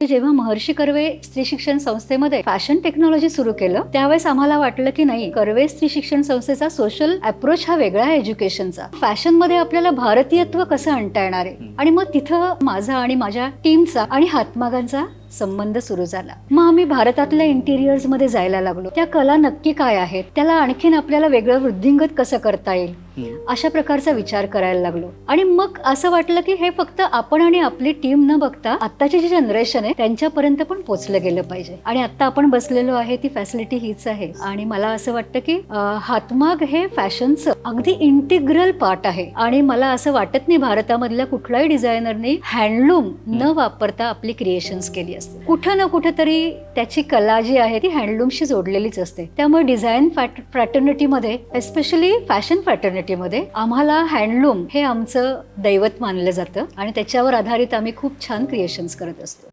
जेव्हा महर्षी कर्वे स्त्री शिक्षण संस्थेमध्ये फॅशन टेक्नॉलॉजी सुरू केलं त्यावेळेस आम्हाला वाटलं की नाही कर्वे स्त्री शिक्षण संस्थेचा सोशल अप्रोच हा वेगळा आहे एज्युकेशनचा फॅशनमध्ये आपल्याला भारतीयत्व कसं आणता येणार आहे? आणि मग तिथं माझा आणि माझ्या टीमचा आणि हातमागांचा संबंध सुरू झाला. मग आम्ही भारतातल्या इंटिरियर्समध्ये जायला लागलो. त्या कला नक्की काय आहेत? त्याला आणखीन आपल्याला वेगळं वृद्धिंगत कसं करता येईल? अशा प्रकारचा विचार करायला लागलो. आणि मग असं वाटलं की हे फक्त आपण आणि आपली टीम न बघता आत्ताची जी जनरेशन आहे त्यांच्यापर्यंत पण पोचलं गेलं पाहिजे. आणि आता आपण बसलेलो आहे ती फॅसिलिटी हीच आहे. आणि मला असं वाटतं की हातमाग हे फॅशनचं अगदी इंटिग्रल पार्ट आहे. आणि मला असं वाटत नाही भारतामधल्या कुठल्याही डिझायनरने हँडलूम न वापरता आपली क्रिएशन्स केली असते. कुठं ना कुठं तरी त्याची कला जी आहे ती हँडलूमशी जोडलेलीच असते. त्यामुळे डिझाईन फ्रॅटर्निटीमध्ये एस्पेशली फॅशन फ्रॅटर्निटीमध्ये आम्हाला हँडलूम हे आमचं दैवत मानलं जातं आणि त्याच्यावर आधारित आम्ही खूप छान क्रिएशन्स करत असतो.